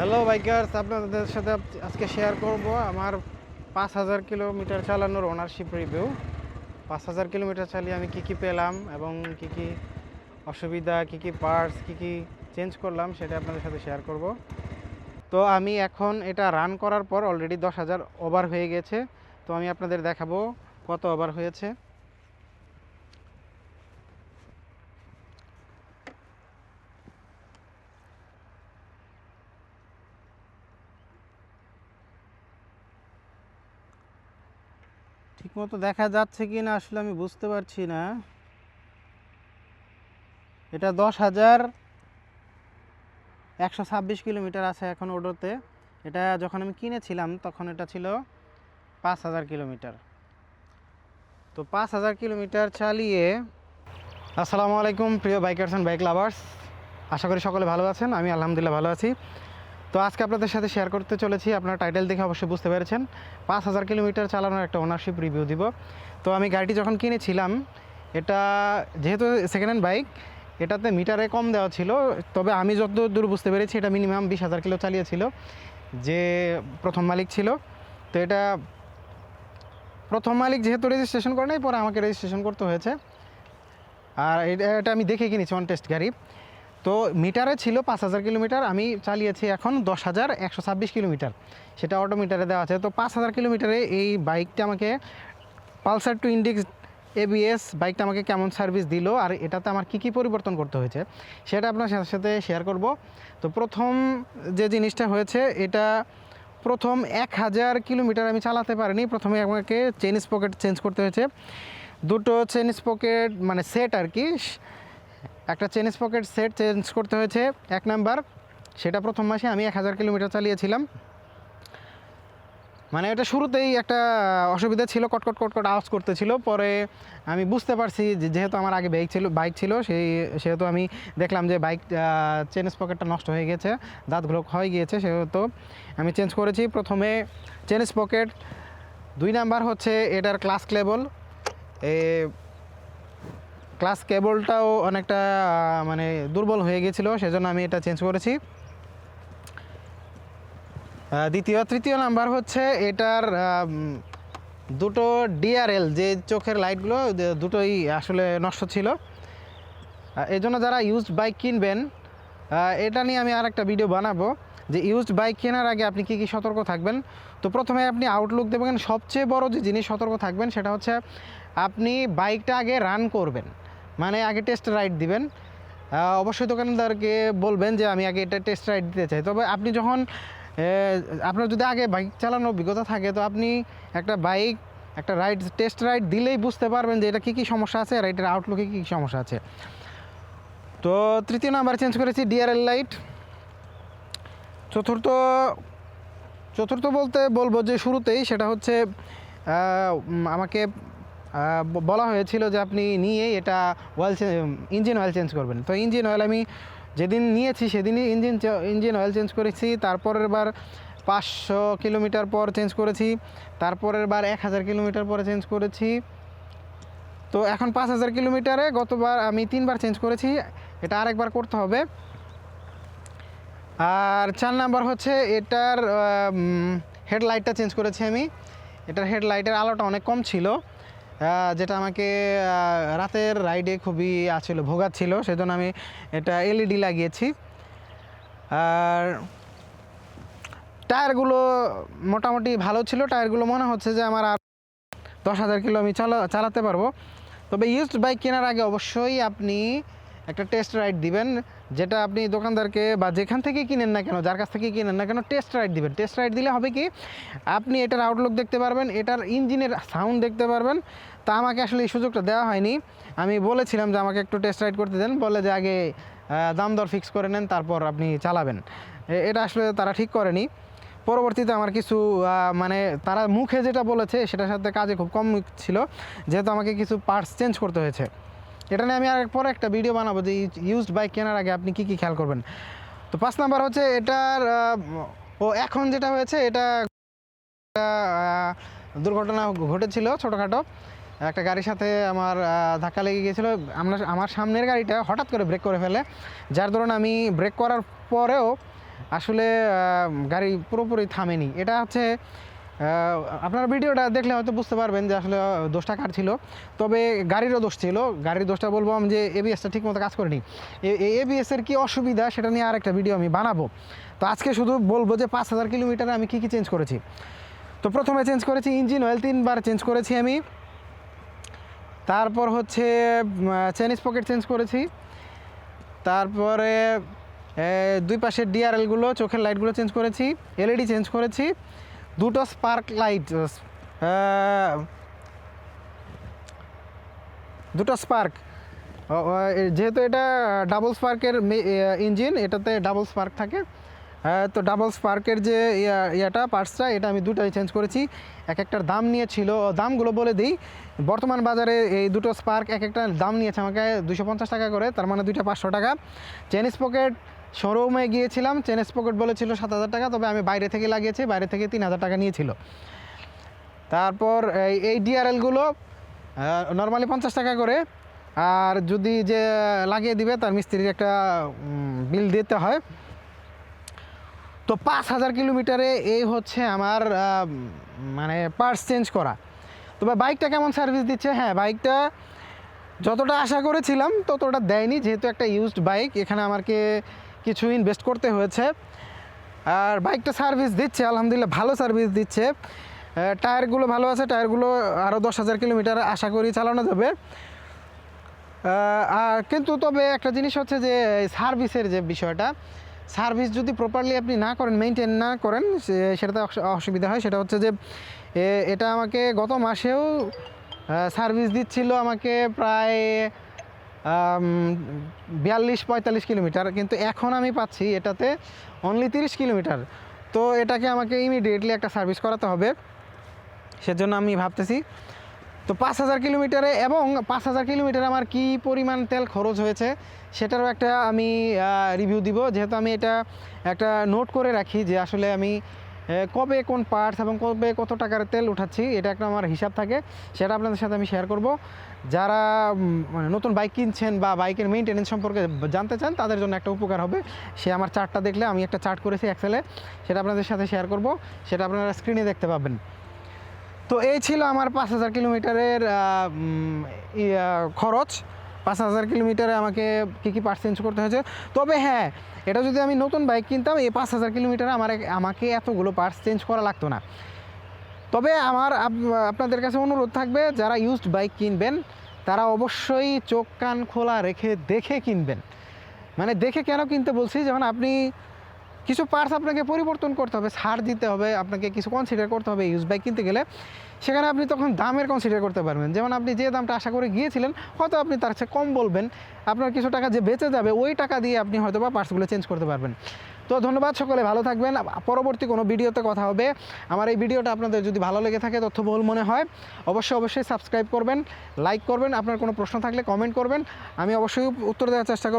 Hello bikers আপনাদের সাথে আজকে শেয়ার করব আমার পাঁচ হাজার কিলোমিটার চালানোর ওনারশিপ রিভিউ পাঁচ হাজার কিলোমিটার চালিয়ে আমি কি কি পেলাম এবং কি কি অসুবিধা, কি কি পার্টস কি কি চেঞ্জ করলাম সেটা আপনাদের সাথে শেয়ার করব। তো আমি এখন এটা রান করার পর অলরেডি দশ হাজার ওভার হয়ে গেছে। তো আমি আপনাদের দেখাবো কত ওভার হয়েছে। ঠিকমতো দেখা যাচ্ছে কি না আসলে আমি বুঝতে পারছি না। এটা দশ হাজার একশো ছাব্বিশ কিলোমিটার আছে এখন ওডোতে। এটা যখন আমি কিনেছিলাম, তখন এটা ছিল পাঁচ হাজার কিলোমিটার। তো পাঁচ হাজার কিলোমিটার চালিয়ে আসসালামু আলাইকুম, প্রিয় বাইকার্স অ্যান্ড বাইক লাভার্স আশা করি সকলে ভালো আছেন, আমি আলহামদুলিল্লাহ ভালো আছি। তো আজকে আপনাদের সাথে শেয়ার করতে চলেছি। আপনার টাইটেল দেখে অবশ্যই বুঝতে পেরেছেন। পাঁচ হাজার কিলোমিটার চালানোর একটা ওনারশিপ রিভিউ দিব। তো আমি গাড়িটি যখন কিনেছিলাম, এটা যেহেতু সেকেন্ড হ্যান্ড বাইক এটাতে মিটারে কম দেওয়া ছিল। তবে আমি যত দূর বুঝতে পেরেছি, এটা মিনিমাম বিশ হাজার কিলো চালিয়েছিল, যে প্রথম মালিক ছিল। তো এটা প্রথম মালিক যেহেতু রেজিস্ট্রেশন করে নাই, পরে আমাকে রেজিস্ট্রেশন করতে হয়েছে। আর এটা আমি দেখে কিনেছি অন টেস্ট গাড়ি। তো মিটারে ছিল পাঁচ হাজার কিলোমিটার, আমি চালিয়েছি এখন দশ হাজার একশো ছাব্বিশ কিলোমিটার। সেটা অটো মিটারে দেওয়া আছে। তো পাঁচ হাজার কিলোমিটারে এই বাইকটা আমাকে পালসার টু ইন্ডিক্স এবিএস বাইকটা আমাকে কেমন সার্ভিস দিল আর এটাতে আমার কী কী পরিবর্তন করতে হয়েছে সেটা আপনার সাথে সাথে শেয়ার করব। তো প্রথম যে জিনিসটা হয়েছে, এটা প্রথম এক হাজার কিলোমিটার আমি চালাতে পারিনি। প্রথমে আমাকে চেন স্পকেট চেঞ্জ করতে হয়েছে। দুটো চেন স্পকেট মানে সেট আর কি একটা চেন স্পকেট সেট চেঞ্জ করতে হয়েছে। এক নাম্বার, সেটা প্রথম মাসে আমি এক হাজার কিলোমিটার চালিয়েছিলাম। মানে এটা শুরুতেই একটা অসুবিধা ছিল কটকট কটকট আওয়াজ করতেছিল। পরে আমি বুঝতে পারছি যেহেতু আমার আগে বাইক ছিল বাইক ছিল, সেই, সেহেতু আমি দেখলাম যে বাইক চেন স্পকেটটা নষ্ট হয়ে গেছে, দাঁতগুলো ক্ষয় গিয়েছে, সেহেতু আমি চেঞ্জ করেছি। প্রথমে চেন স্পকেট দুই নাম্বার হচ্ছে এটার ক্লাস কেবল এ ক্লাস কেবলটাও অনেকটা মানে দুর্বল হয়ে গেছিল, সেজন্য আমি এটা চেঞ্জ করেছি। দ্বিতীয়, তৃতীয় নাম্বার হচ্ছে এটার দুটো ডিআরএল যে চোখের লাইটগুলো দুটোই আসলে নষ্ট ছিল। এই জন্য যারা ইউজড বাইক কিনবেন এটা নিয়ে আমি আর একটা ভিডিও বানাবো, যে ইউজড বাইক কেনার আগে আপনি কী কী সতর্ক থাকবেন? তো প্রথমে আপনি আউটলুক দেবেন, সবচেয়ে বড় যে জিনিস সতর্ক থাকবেন, সেটা হচ্ছে আপনি বাইকটা আগে রান করবেন। মানে আগে টেস্ট রাইড দিবেন। অবশ্যই দোকানদারকে বলবেন যে আমি আগে এটা টেস্ট রাইড দিতে চাই। তবে আপনি যখন আপনার যদি আগে বাইক চালানোর অভিজ্ঞতা থাকে, তো আপনি একটা বাইক একটা রাইড টেস্ট রাইড দিলেই বুঝতে পারবেন যে এটা কী কী সমস্যা আছে এটার আউটলুকে কী কী সমস্যা আছে। তো তৃতীয় নাম্বার চেঞ্জ করেছি ডিআরএল লাইট চতুর্থ চতুর্থ বলতে বলব যে শুরুতেই সেটা হচ্ছে আমাকে বলা হয়েছিল যে আপনি নিয়ে এটা অয়েল ইঞ্জিন অয়েল চেঞ্জ করবেন। তো ইঞ্জিন অয়েল আমি যেদিন নিয়েছি সেদিনই ইঞ্জিন ইঞ্জিন অয়েল চেঞ্জ করেছি। তারপরের বার পাঁচশো কিলোমিটার পর চেঞ্জ করেছি। তারপরের বার এক হাজার কিলোমিটার পরে চেঞ্জ করেছি। তো এখন পাঁচ হাজার কিলোমিটারে গতবার আমি তিনবার চেঞ্জ করেছি। এটা আরেকবার করতে হবে। আর চার নাম্বার হচ্ছে এটার হেডলাইটটা চেঞ্জ করেছি আমি। এটার হেডলাইটের আলোটা অনেক কম ছিল। যেটা আমাকে রাতের রাইডে খুবই আছিল ভোগাচ্ছিল সেজন্য আমি এটা এলইডি লাগিয়েছি। আর টায়ারগুলো মোটামুটি ভালো ছিল, টায়ারগুলো মনে হচ্ছে যে আমার আর দশ হাজার কিলো আমি চালা, চালাতে পারব। তবে ইউজড বাইক কেনার আগে অবশ্যই আপনি একটা টেস্ট রাইড দিবেন, যেটা আপনি দোকানদারকে বা যেখান থেকে কিনেন না কেন, যার কাছ থেকে কিনেন না কেন টেস্ট রাইড দিবেন। টেস্ট রাইড দিলে হবে কি, আপনি এটার আউটলুক দেখতে পারবেন, এটার ইঞ্জিনের সাউন্ড দেখতে পারবেন তা আমাকে আসলে এই সুযোগটা দেওয়া হয়নি। আমি বলেছিলাম যে আমাকে একটু টেস্ট রাইড করতে দেন, বলে যে আগে দাম দর ফিক্স করে নেন, তারপর আপনি চালাবেন। এটা আসলে তারা ঠিক করেনি। পরবর্তীতে আমার কিছু মানে তারা মুখে যেটা বলেছে, সেটার সাথে কাজে খুব কম ছিল। যেহেতু আমাকে কিছু পার্টস চেঞ্জ করতে হয়েছে। এটা নিয়ে আমি আর পরে একটা ভিডিও বানাবো যে ইউজড বাইক কেনার আগে আপনি কী কী খেয়াল করবেন। তো পাঁচ নাম্বার হচ্ছে এটার ও এখন যেটা হয়েছে, এটা দুর্ঘটনা ঘটেছিল ছোটোখাটো। একটা গাড়ির সাথে আমার ধাক্কা লেগে গিয়েছিল। আমরা, আমার সামনের গাড়িটা হঠাৎ করে ব্রেক করে ফেলে। যার দরুন আমি ব্রেক করার পরেও আসলে গাড়ি পুরোপুরি থামেনি। এটা হচ্ছে আপনার ভিডিওটা দেখলে হয়তো বুঝতে পারবেন যে আসলে দোষটা কার ছিল। তবে গাড়িরও দোষ ছিল। গাড়ির দোষটা বলব আমি যে এবিএসটা ঠিক মতো কাজ করেনি। এই এবিএসের কি অসুবিধা সেটা নিয়ে আরেকটা ভিডিও আমি বানাবো। তো আজকে শুধু বলব যে পাঁচ হাজার কিলোমিটারে আমি কী কী চেঞ্জ করেছি। তো প্রথমে চেঞ্জ করেছি ইঞ্জিন অয়েল তিনবার চেঞ্জ করেছি আমি। তারপর হচ্ছে চেনিস পকেট চেঞ্জ করেছি। তারপরে দুই পাশের ডিআরএলগুলো চোখের লাইটগুলো চেঞ্জ করেছি এলইডি চেঞ্জ করেছি। দুটো স্পার্ক লাইট দুটো স্পার্ক যেহেতু এটা ডাবল স্পার্কের ইঞ্জিন এটাতে ডাবল স্পার্ক থাকে। তো ডাবল স্পার্কের যে ইয়া- ইয়াটা, পার্টসটা, এটা আমি দুটাই চেঞ্জ করেছি। এক একটার দাম নিয়েছিল দামগুলো বলে দিই। বর্তমান বাজারে এই দুটো স্পার্ক এক একটা দাম নিয়েছে আমাকে দুশো পঞ্চাশ টাকা করে, তার মানে দুইটা পাঁচশো টাকা। চেনিস পকেট শোরুমে গিয়েছিলাম চেনিস পকেট বলেছিল সাত হাজার টাকা, তবে আমি বাইরে থেকে লাগিয়েছি, বাইরে থেকে তিন হাজার টাকা নিয়েছিল। তারপর এই এই ডিআরএলগুলো নর্মালি পঞ্চাশ টাকা করে। আর যদি যে লাগিয়ে দিবে, তার মিস্ত্রির একটা বিল দিতে হয়। তো পাঁচ হাজার কিলোমিটারে এই হচ্ছে আমার মানে পার্টস চেঞ্জ করা। তবে বাইকটা কেমন সার্ভিস দিচ্ছে? হ্যাঁ বাইকটা যতটা আশা করেছিলাম ততটা দেয়নি, যেহেতু একটা ইউজড বাইক এখানে আমাকে কিছু ইনভেস্ট করতে হয়েছে। আর বাইকটা সার্ভিস দিচ্ছে, আলহামদুলিল্লাহ ভালো সার্ভিস দিচ্ছে। টায়ারগুলো ভালো আছে, টায়ারগুলো আরও দশ হাজার কিলোমিটার আশা করি চালানো যাবে। আর কিন্তু তবে একটা জিনিস হচ্ছে যে সার্ভিসের যে বিষয়টা সার্ভিস যদি প্রপারলি আপনি না করেন মেনটেন না করেন সেটাতে অস- অসুবিধা হয়। সেটা হচ্ছে যে এটা আমাকে গত মাসেও সার্ভিস দিচ্ছিল আমাকে প্রায় বিয়াল্লিশ, পঁয়তাল্লিশ কিলোমিটার। কিন্তু এখন আমি পাচ্ছি এটাতে অনলি তিরিশ কিলোমিটার। তো এটাকে আমাকে ইমিডিয়েটলি একটা সার্ভিস করাতে হবে। সেজন্য আমি ভাবতেছি তো পাঁচ হাজার কিলোমিটারে এবং পাঁচ হাজার কিলোমিটারে আমার কি পরিমাণ তেল খরচ হয়েছে সেটারও একটা আমি রিভিউ দিব। যেহেতু আমি এটা একটা নোট করে রাখি যে আসলে আমি কবে কোন পার্টস এবং কবে কত টাকার তেল উঠাচ্ছি, এটা একটা আমার হিসাব থাকে। সেটা আপনাদের সাথে আমি শেয়ার করব। যারা মানে নতুন বাইক কিনছেন বা বাইকের মেনটেনেন্স সম্পর্কে জানতে চান, তাদের জন্য একটা উপকার হবে। সে আমার চার্টটা দেখলে, আমি একটা চার্ট করেছি এক্সেলে সেটা আপনাদের সাথে শেয়ার করব। সেটা আপনারা স্ক্রিনে দেখতে পাবেন। তো এই ছিল আমার পাঁচ হাজার কিলোমিটারের খরচ। পাঁচ হাজার কিলোমিটারে আমাকে কী কী চেঞ্জ করতে হয়েছে? তবে হ্যাঁ এটা যদি আমি নতুন বাইক কিনতাম, এই পাঁচ হাজার কিলোমিটারে আমার আমাকে এতগুলো পার্টস চেঞ্জ করা লাগতো না। তবে আমার আপ- আপনাদের কাছে অনুরোধ থাকবে, যারা ইউজড বাইক কিনবেন, তারা অবশ্যই চোখ কান খোলা রেখে দেখে কিনবেন। মানে দেখে কেন কিনতে বলছি? যেমন আপনি কিছু পার্টস আপনাকে পরিবর্তন করতে হবে, ছাড় দিতে হবে, আপনাকে কিছু কনসিডার করতে হবে ইউজ বাইক কিনতে গেলে। সেখানে আপনি তখন দামের কনসিডার করতে পারবেন। যেমন আপনি যে দামটা আশা করে গিয়েছিলেন, হয়তো আপনি তার চেয়ে কম বলবেন। আপনার কিছু টাকা যে বেঁচে যাবে, ওই টাকা দিয়ে আপনি হয়তো বা পার্টসগুলো চেঞ্জ করতে পারবেন। তো ধন্যবাদ সকলে, ভালো থাকবেন। পরবর্তী কোনো ভিডিওতে কথা হবে। আমার এই ভিডিওটা আপনাদের যদি ভালো লেগে থাকে, তথ্যবহুল মনে হয়, অবশ্যই অবশ্যই সাবস্ক্রাইব করবেন লাইক করবেন। আপনার কোনো প্রশ্ন থাকলে কমেন্ট করবেন। আমি অবশ্যই উত্তর দেওয়ার চেষ্টা করব।